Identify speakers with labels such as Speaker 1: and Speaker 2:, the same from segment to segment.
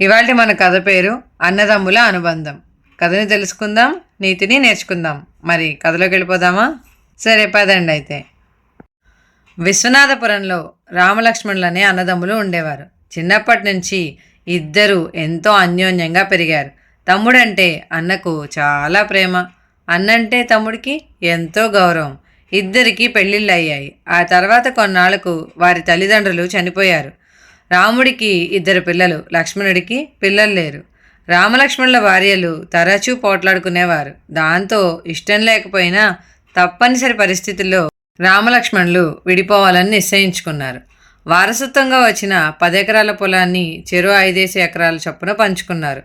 Speaker 1: ఇవాళ మన కథ పేరు అన్నదమ్ముల అనుబంధం. కథని తెలుసుకుందాం నీతిని నేర్చుకుందాం. మరి కథలోకి వెళ్ళిపోదామా? సరే పదండి అయితే. విశ్వనాథపురంలో రామలక్ష్మణులనే అన్నదమ్ములు ఉండేవారు. చిన్నప్పటి నుంచి ఇద్దరు ఎంతో అన్యోన్యంగా పెరిగారు. తమ్ముడంటే అన్నకు చాలా ప్రేమ. అన్నంటే తమ్ముడికి ఎంతో గౌరవం. ఇద్దరికీ పెళ్ళిళ్ళు అయ్యాయి ఆ తర్వాత కొన్నాళ్ళకు వారి తల్లిదండ్రులు చనిపోయారు. రాముడికి ఇద్దరు పిల్లలు లక్ష్మణుడికి పిల్లలు లేరు. రామలక్ష్మణుల భార్యలు తరచూ పోట్లాడుకునేవారు. దాంతో ఇష్టం లేకపోయినా తప్పనిసరి పరిస్థితుల్లో రామలక్ష్మణులు విడిపోవాలని నిశ్చయించుకున్నారు. వారసత్వంగా వచ్చిన పదెకరాల పొలాన్ని చెరు ఐదేసి ఎకరాల చొప్పున పంచుకున్నారు.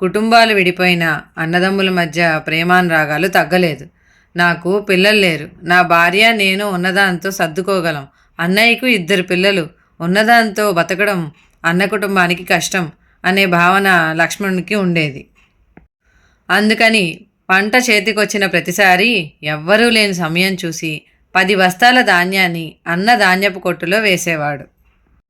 Speaker 1: కుటుంబాలు విడిపోయిన అన్నదమ్ముల మధ్య ప్రేమానురాగాలు తగ్గలేదు. నాకు పిల్లలు లేరు. నా భార్య నేను ఉన్నదాంతో సర్దుకోగలం. అన్నయ్యకు ఇద్దరు పిల్లలు ఉన్నదాంతో బతకడం అన్న కుటుంబానికి కష్టం అనే భావన లక్ష్మణునికి ఉండేది. అందుకని పంట చేతికొచ్చిన ప్రతిసారి ఎవ్వరూ లేని సమయం చూసి పది బస్తాల ధాన్యాన్ని అన్న ధాన్యపు కొట్టులో వేసేవాడు.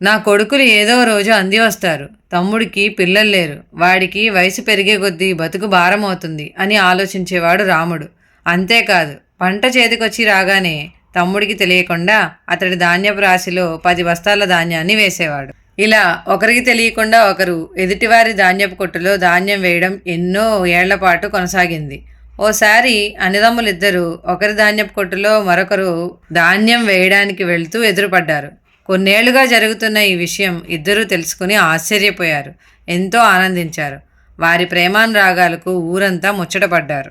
Speaker 1: నా కొడుకులు ఏదో రోజు అంది వస్తారు తమ్ముడికి పిల్లలు లేరు వాడికి వయసు పెరిగే కొద్దీ బతుకు భారం అవుతుంది అని ఆలోచించేవాడు రాముడు. అంతేకాదు పంట చేతికొచ్చి రాగానే తమ్ముడికి తెలియకుండా అతడి ధాన్యపు రాశిలో పది బస్తాల ధాన్యాన్ని వేసేవాడు. ఇలా ఒకరికి తెలియకుండా ఒకరు ఎదుటివారి ధాన్యపు కొట్టులో ధాన్యం వేయడం ఎన్నో ఏళ్ళ పాటు కొనసాగింది. ఓసారి అన్నదమ్ములిద్దరూ ఒకరి ధాన్యపు కొట్టులో మరొకరు ధాన్యం వేయడానికి వెళ్తూ ఎదురుపడ్డారు. కొన్నేళ్ళుగా జరుగుతున్న ఈ విషయం ఇద్దరూ తెలుసుకుని ఆశ్చర్యపోయారు. ఎంతో ఆనందించారు. వారి ప్రేమానురాగాలకు ఊరంతా ముచ్చటపడ్డారు.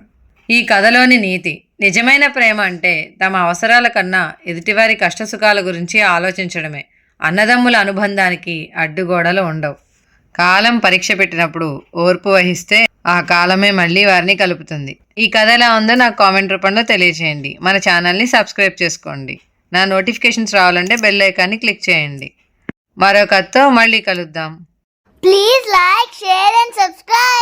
Speaker 1: ఈ కథలోని నీతి నిజమైన ప్రేమ అంటే తమ అవసరాల కన్నా ఎదుటివారి కష్టసుఖాల గురించి ఆలోచించడమే. అన్నదమ్ముల అనుబంధానికి అడ్డుగోడలు ఉండవు. కాలం పరీక్ష పెట్టినప్పుడు ఓర్పు వహిస్తే ఆ కాలమే మళ్ళీ వారిని కలుపుతుంది. ఈ కథ ఎలా ఉందో నాకు కామెంట్ రూపంలో తెలియచేయండి. మన ఛానల్ని సబ్స్క్రైబ్ చేసుకోండి. నా నోటిఫికేషన్స్ రావాలంటే బెల్ ఐకాన్ని క్లిక్ చేయండి. మరో కథతో మళ్ళీ కలుద్దాం.
Speaker 2: Please like share and subscribe.